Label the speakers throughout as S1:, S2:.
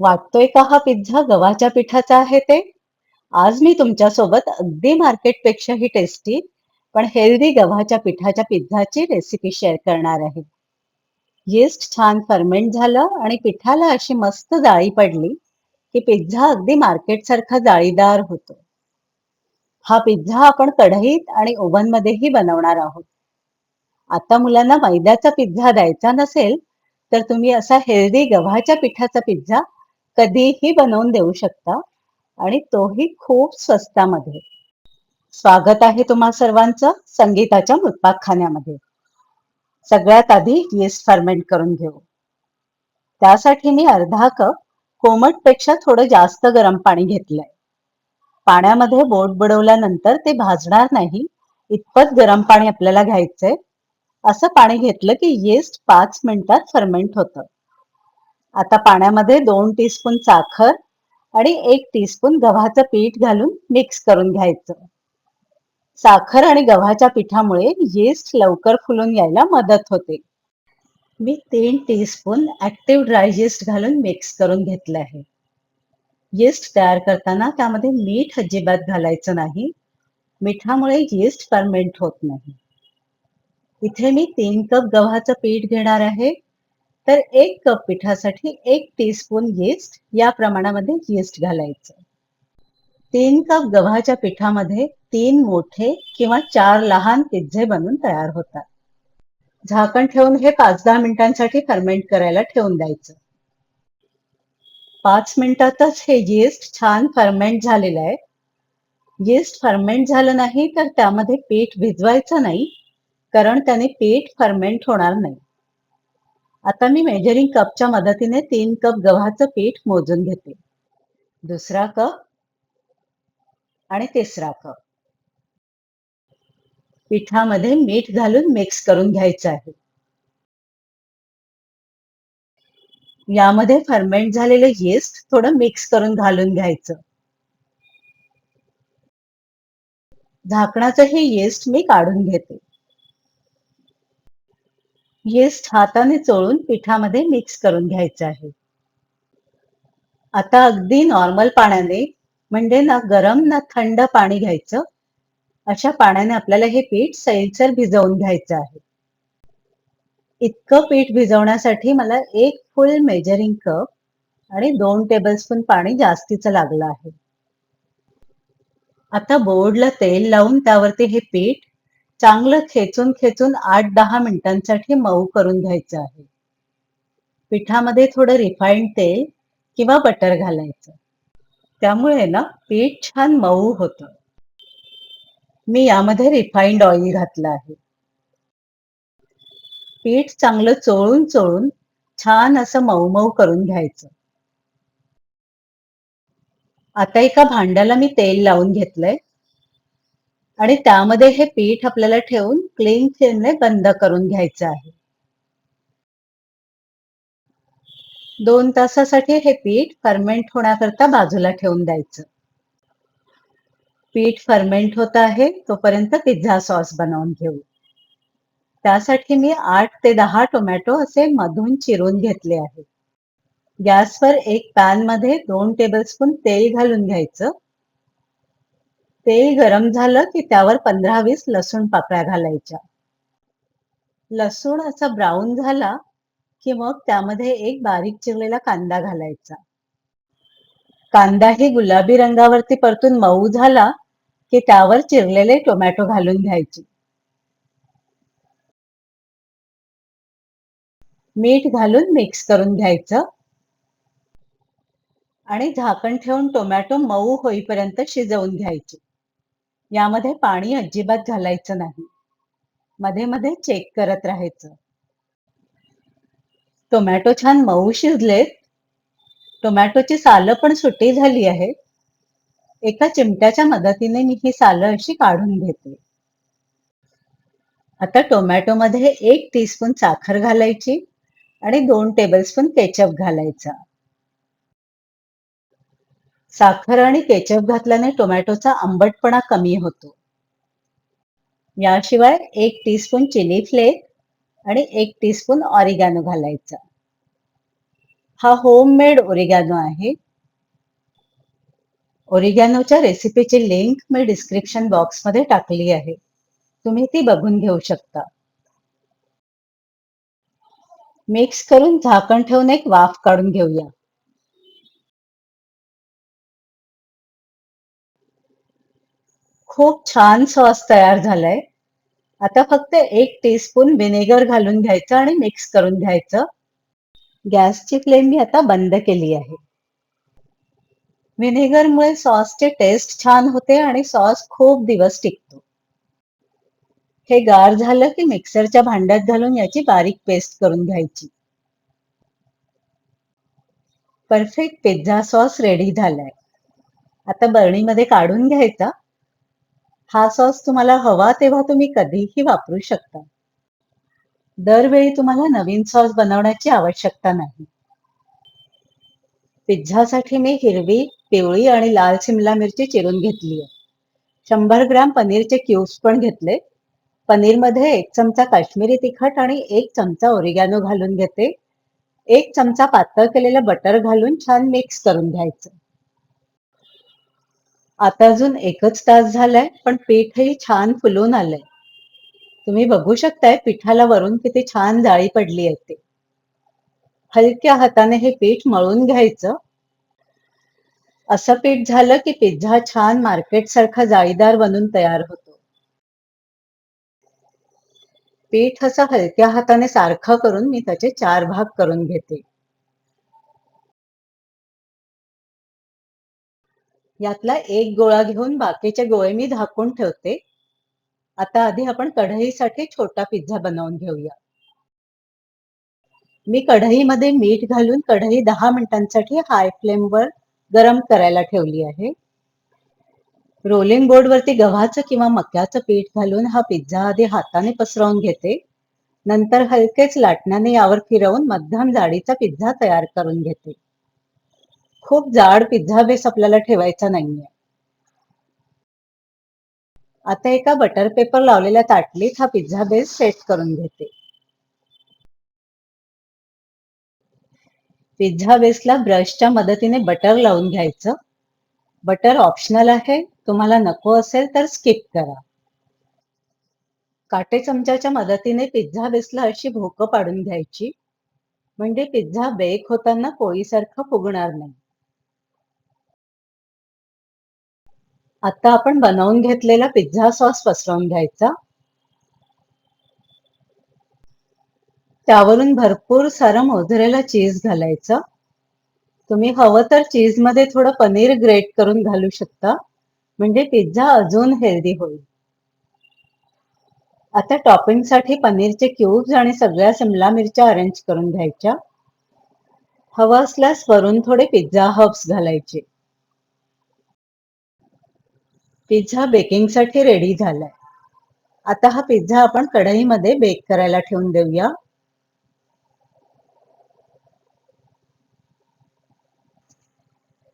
S1: वाटतोय का हा पिझ्झा गव्हाच्या पिठाचा आहे ते? आज मी तुमच्यासोबत अगदी मार्केटपेक्षाही टेस्टी पण हेल्दी गव्हाच्या पिठाच्या पिझ्झाची रेसिपी शेअर करणार आहे. येस्ट छान फर्मेंट झालं आणि पिठाला अशी मस्त जाळी पडली की पिझ्झा अगदी मार्केटसारखा जाळीदार होतो. हा पिझ्झा आपण कढईत आणि ओव्हनमध्येही बनवणार आहोत. आता मुलांना मैद्याचा पिझ्झा द्यायचा नसेल तर तुम्ही असा हेल्दी गव्हाच्या पिठाचा पिझ्झा कधीही बनवून देऊ शकता आणि तोही खूप स्वस्तामध्ये. स्वागत आहे तुम्हा सर्वांचं संगीताच्या मृत्पाकखान्यामध्ये. सगळ्यात आधी येस्ट फर्मेंट करून घेऊ. त्यासाठी मी अर्धा कप कोमटपेक्षा थोडं जास्त गरम पाणी घेतलंय. पाण्यामध्ये बोट बुडवल्यानंतर ते भाजणार नाही इतपत गरम पाणी आपल्याला घ्यायचंय. असं पाणी घेतलं की येस्ट पाच मिनिटात फर्मेंट होतं. आता पाण्यामध्ये दोन टीस्पून साखर आणि एक टीस्पून गव्हाचं पीठ घालून मिक्स करून घ्यायचं. साखर आणि गव्हाच्या पिठामुळे येस्ट लवकर फुलून यायला मदत होते. मी तीन टीस्पून ऍक्टिव्ह ड्राय येस्ट घालून मिक्स करून घेतलं आहे. येस्ट तयार करताना त्यामध्ये मीठ अजिबात घालायचं नाही. मिठामुळे येस्ट फर्मेंट होत नाही. इथे मी तीन कप गव्हाचं पीठ घेणार आहे तर एक कप पिठासाठी एक टीस्पून येस्ट या प्रमाणामध्ये येस्ट घालायचं. तीन कप गव्हाच्या पिठामध्ये तीन मोठे किंवा चार लहान पिझ्झे बनून तयार होतात. झाकण ठेवून हे पाच दहा मिनिटांसाठी फर्मेंट करायला ठेवून द्यायचं. पाच मिनिटातच हे येस्ट छान फर्मेंट झालेलं आहे. येस्ट फर्मेंट झालं नाही तर त्यामध्ये पीठ भिजवायचं नाही कारण त्याने पीठ फर्मेंट होणार नाही. आता मी मेजरिंग कपच्या मदतीने तीन कप गव्हाचं पीठ मोजून घेते. दुसरा कप आणि तिसरा कप. पिठामध्ये मीठ घालून मिक्स करून घ्यायचं आहे. यामध्ये फर्मेंट झालेलं येस्ट थोडं मिक्स करून घालून घ्यायचं. झाकणाचं हे येस्ट मी काढून घेते. येस्ट हाताने चोळून पिठामध्ये मिक्स करून घ्यायचं आहे. आता अगदी नॉर्मल पाण्याने म्हणजे ना गरम ना थंड पाणी घ्यायचं. अशा पाण्याने आपल्याला हे पीठ सैलसर भिजवून घ्यायचं आहे. इतकं पीठ भिजवण्यासाठी मला एक फुल मेजरिंग कप आणि दोन टेबलस्पून पाणी जास्तीचं लागलं आहे. आता बोर्डला तेल लावून त्यावरती हे पीठ चांगलं खेचून खेचून आठ दहा मिनिटांसाठी मऊ करून घ्यायचं आहे. पिठामध्ये थोडं रिफाईंड तेल किंवा बटर घालायचं. त्यामुळे ना पीठ छान मऊ होतं. मी यामध्ये रिफाईंड ऑइल घातलं आहे. पीठ चांगलं चोळून चोळून छान असं मऊ मऊ करून घ्यायचं. आता एका भांड्याला मी तेल लावून घेतलंय आणि त्यामध्ये हे पीठ आपल्याला ठेवून क्लीन चेनने बंद करून घ्यायचं आहे. दोन तासासाठी हे पीठ फर्मेंट होण्याकरता बाजूला ठेवून द्यायचं. पीठ फर्मेंट होत आहे तोपर्यंत पिझ्झा सॉस बनवून घेऊ. त्यासाठी मी आठ ते दहा टोमॅटो असे मधून चिरून घेतले आहे गॅसवर एक पॅनमध्ये दोन टेबलस्पून तेल घालून घ्यायचं. तेल गरम झालं की त्यावर पंधरा वीस लसूण पाकळ्या घालायच्या. लसूण असा ब्राऊन झाला की मग त्यामध्ये एक बारीक चिरलेला कांदा घालायचा. कांदा ही गुलाबी रंगावरती परतून मऊ झाला की त्यावर चिरलेले टोमॅटो घालून घ्यायचे. मीठ घालून मिक्स करून घ्यायचं. आणि झाकण ठेवून टोमॅटो मऊ होईपर्यंत शिजवून घ्यायचे. यामध्ये पाणी अजिबात घालायचं नाही. मध्ये मध्ये चेक करत राहायचं. टोमॅटो छान मऊ शिजलेत. टोमॅटोची सालं पण सुटी झाली आहेत. एका चिमट्याच्या मदतीने मी ही सालं अशी काढून घेते. आता टोमॅटोमध्ये एक टीस्पून साखर घालायची आणि दोन टेबलस्पून केचप घालायचा. साखर आणि केचप घातल्याने टोमॅटोचा आंबटपणा कमी होतो. याशिवाय एक टीस्पून चिली फ्लेक आणि एक टीस्पून ऑरिगॅनो घालायचा. हा होममेड ओरिगॅनो आहे ओरिगॅनोच्या रेसिपीची लिंक मी डिस्क्रिप्शन बॉक्समध्ये टाकली आहे तुम्ही ती बघून घेऊ शकता मिक्स करून झाकण ठेवून एक वाफ काढून घेऊया खूप छान सॉस तयार झालाय. आता फक्त एक टीस्पून व्हिनेगर घालून घ्यायचं आणि मिक्स करून घ्यायचं. गॅसची फ्लेम मी आता बंद केली आहे. व्हिनेगरमुळे सॉसचे टेस्ट छान होते आणि सॉस खूप दिवस टिकतो. हे गार झालं की मिक्सरच्या भांड्यात घालून याची बारीक पेस्ट करून घ्यायची. परफेक्ट पिझ्झा सॉस रेडी झालाय. आता बरणीमध्ये काढून घ्यायचा. हा सॉस तुम्हाला हवा तेव्हा तुम्ही कधीही वापरू शकता. दरवेळी तुम्हाला नवीन सॉस बनवण्याची आवश्यकता नाही. पिझ्झासाठी मी हिरवी पिवळी आणि लाल शिमला मिरची चिरून घेतली आहे. शंभर ग्राम पनीरचे क्यूब्स पण घेतले. पनीरमध्ये एक चमचा काश्मीरी तिखट आणि एक चमचा ओरिगॅनो घालून घेते. एक चमचा पातळ केलेलं बटर घालून छान मिक्स करून घ्यायचं. आता अजून एकच तास झालाय पण पीठही छान फुलून आलंय. तुम्ही बघू शकताय पिठाला वरून किती छान जाळी पडली आहे ती. हलक्या हाताने हे पीठ मळून घ्यायचं. असं पीठ झालं की पिझ्झा छान मार्केट सारखा जाळीदार बनून तयार होतो. पीठ असं हलक्या हाताने सारखं करून मी त्याचे चार भाग करून घेते. यातला एक गोळा घेऊन बाकीचे गोळे मी झाकून ठेवते. आता आधी आपण कढईसाठी छोटा पिझ्झा बनवून घेऊया. मी कढईमध्ये मीठ घालून कढई दहा मिनिटांसाठी हाय फ्लेमवर गरम करायला ठेवली आहे. रोलिंग बोर्ड वरती गव्हाचं किंवा मक्याचं पीठ घालून हा पिझ्झा आधी हाताने पसरवून घेते. नंतर हलकेच लाटण्याने यावर फिरवून मध्यम जाडीचा पिझ्झा तयार करून घेते. खूप जाड पिझ्झा बेस आपल्याला ठेवायचा नाहीये. आता एका बटर पेपर लावलेल्या ताटलीत हा पिझ्झा बेस सेट करून घेते. पिझ्झा बेसला ब्रशच्या मदतीने बटर लावून घ्यायचं. बटर ऑप्शनल आहे तुम्हाला नको असेल तर स्किप करा. काटे चमच्याच्या मदतीने पिझ्झा बेसला अशी भोकं पाडून घ्यायची. म्हणजे पिझ्झा बेक होताना पोळीसारखं फुगणार नाही. आता आपण बनवून घेतलेला पिझ्झा सॉस पसरवून घ्यायचा. त्यावरून भरपूर सारं मोधरेला चीज घालायचं. तुम्ही हवं तर चीजमध्ये थोडं पनीर ग्रेट करून घालू शकता. म्हणजे पिझ्झा अजून हेल्दी होईल. आता टॉपिंगसाठी पनीरचे क्यूब्स आणि सगळ्या सिमला मिरच्या अरेंज करून घ्यायच्या. हवं असल्यास वरून थोडे पिझ्झा हब्स घालायचे. पिझ्झा बेकिंगसाठी रेडी झालाय. आता हा पिझ्झा आपण कढईमध्ये बेक करायला ठेवून देऊया.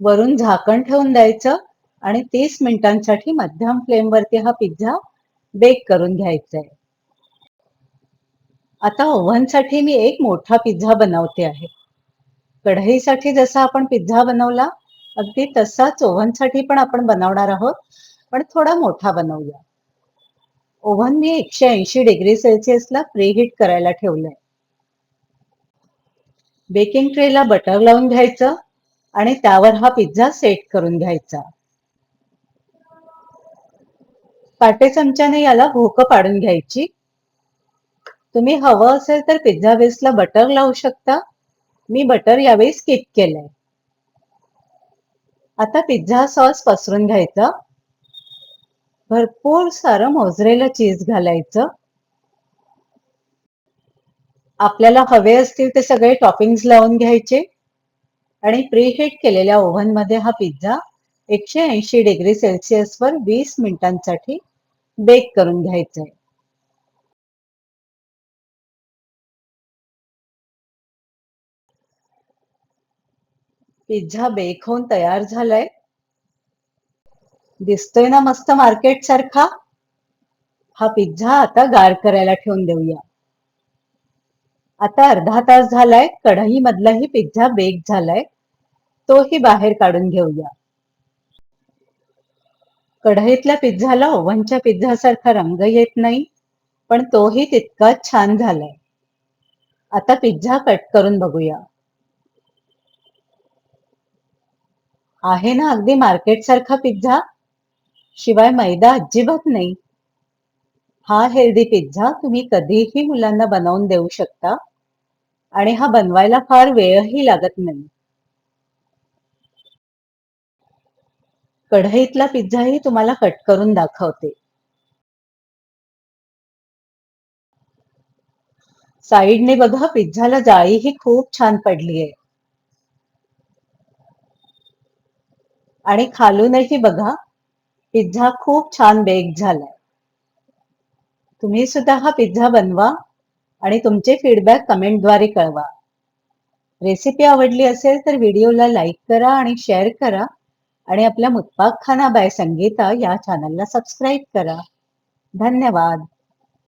S1: वरून झाकण ठेवून द्यायचं आणि तीस मिनिटांसाठी मध्यम फ्लेमवरती हा पिझ्झा बेक करून घ्यायचा आहे आता ओव्हनसाठी मी एक मोठा पिझ्झा बनवते आहे. कढईसाठी जसा आपण पिझ्झा बनवला अगदी तसाच ओव्हनसाठी पण आपण बनवणार आहोत. पण थोडा मोठा बनवूया. ओव्हन मी एकशे ऐंशी डिग्री सेल्सिअसला प्री हीट करायला ठेवलंय. बेकिंग ट्रेला बटर लावून घ्यायचं आणि त्यावर हा पिझ्झा सेट करून घ्यायचा. पाटे चमच्याने याला भोक पाडून घ्यायची. तुम्ही हवं असेल तर पिझ्झा बेसला बटर लावू शकता. मी बटर यावेळी स्किप केलंय. आता पिझ्झा सॉस पसरून घ्यायचा. भरपूर सारं मोजरेला चीज घालायचं. आपल्याला हवे असतील ते सगळे टॉपिंग्स लावून घ्यायचे. आणि प्रीहीट केलेल्या ओव्हनमध्ये हा पिझ्झा एकशे ऐंशी डिग्री सेल्सिअस वर वीस मिनिटांसाठी बेक करून घ्यायचा आहे. पिझ्झा बेक होऊन तयार झालाय. दिसतोय ना मस्त मार्केट सारखा? हा पिझ्झा आता गार करायला ठेवून देऊया. आता अर्धा तास झालाय कढई मधलाही पिझ्झा बेक झालाय. तोही बाहेर काढून घेऊया. कढईतल्या पिझ्झाला ओव्हनच्या पिझ्झासारखा रंग येत नाही पण तोही तितकाच छान झालाय. आता पिझ्झा कट करून बघूया. आहे ना अगदी मार्केट सारखा पिझ्झा शिवाय मैदा अजिबात नाही. हा हेल्दी पिझ्झा तुम्ही कधीही मुलांना बनवून देऊ शकता. आणि हा बनवायला फार वेळही लागत नाही. कढईतला पिझ्झाही तुम्हाला कट करून दाखवते. साईडने बघा पिझ्झाला जाळीही खूप छान पडली आहे आणि खालूनही बघा पिझ्झा खूप छान बेक झालाय. तुम्ही सुद्धा हा पिझ्झा बनवा आणि तुमचे फीडबॅक कमेंटद्वारे कळवा. रेसिपी आवडली असेल तर व्हिडिओला लाईक करा आणि शेअर करा आणि आपल्या मुतपाक खाना बाय संगीता या चॅनलला सबस्क्राईब करा. धन्यवाद.